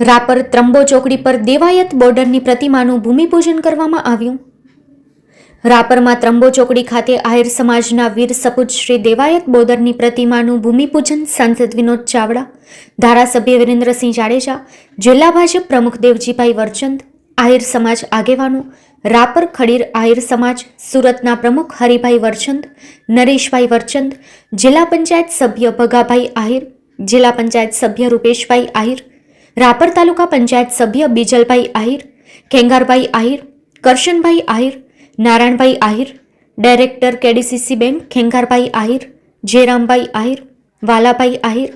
રાપર ત્રંબો ચોકડી પર દેવાયત બોર્ડરની પ્રતિમાનું ભૂમિપૂજન કરવામાં આવ્યું. રાપરમાં ત્રંબો ચોકડી ખાતે આહિર સમાજના વીર સપૂત શ્રી દેવાયત બોદરની પ્રતિમાનું ભૂમિપૂજન સાંસદ વિનોદ ચાવડા, ધારાસભ્ય વિરેન્દ્રસિંહ જાડેજા, જિલ્લા ભાજપ પ્રમુખ દેવજીભાઈ વરચંદ, આહિર સમાજ આગેવાનો, રાપર ખડીર આહિર સમાજ, સુરતના પ્રમુખ હરિભાઈ વરચંદ, નરેશભાઈ વરચંદ, જિલ્લા પંચાયત સભ્ય ભગાભાઈ આહિર, જિલ્લા પંચાયત સભ્ય રૂપેશભાઈ આહિર રાપર તાલુકા પંચાયત સભ્ય Bijalbhai Ahir Khengarbhai Ahir Karshanbhai Ahir Narayanbhai Ahir director KDCC bank Khengarbhai Ahir Jayrambhai Ahir Valabhai Ahir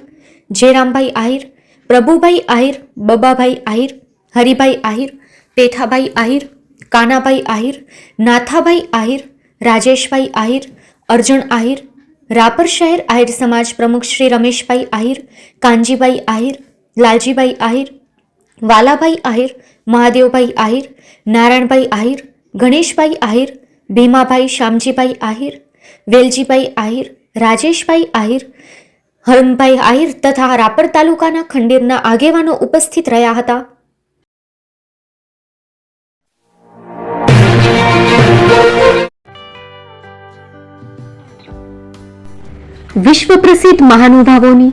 Jayrambhai Ahir Prabhubhai Ahir Babhabhai Ahir Haribhai Ahir Pethabhai Ahir Kanabhai Ahir Nathabhai Ahir Rajeshbhai Ahir Arjun Ahir Rapar શહેર આહિર સમાજ પ્રમુખ શ્રી રમેશભાઈ આહિર કાનજીભાઈ આહિર લાલજીભાઈ આહિર, વાલાભાઈ આહિર, મહાદેવભાઈ આહિર, નારાયણભાઈ આહિર, ગણેશભાઈ આહિર, ભીમાભાઈ શામજીભાઈ આહિર, વેલજીભાઈ આહિર, રાજેશભાઈ આહિર, હરમભાઈ આહિર તથા રાપર તાલુકાના ખંડેરના આગેવાનો ઉપસ્થિત રહ્યા હતા. વિશ્વ પ્રસિદ્ધ મહાનુભાવોની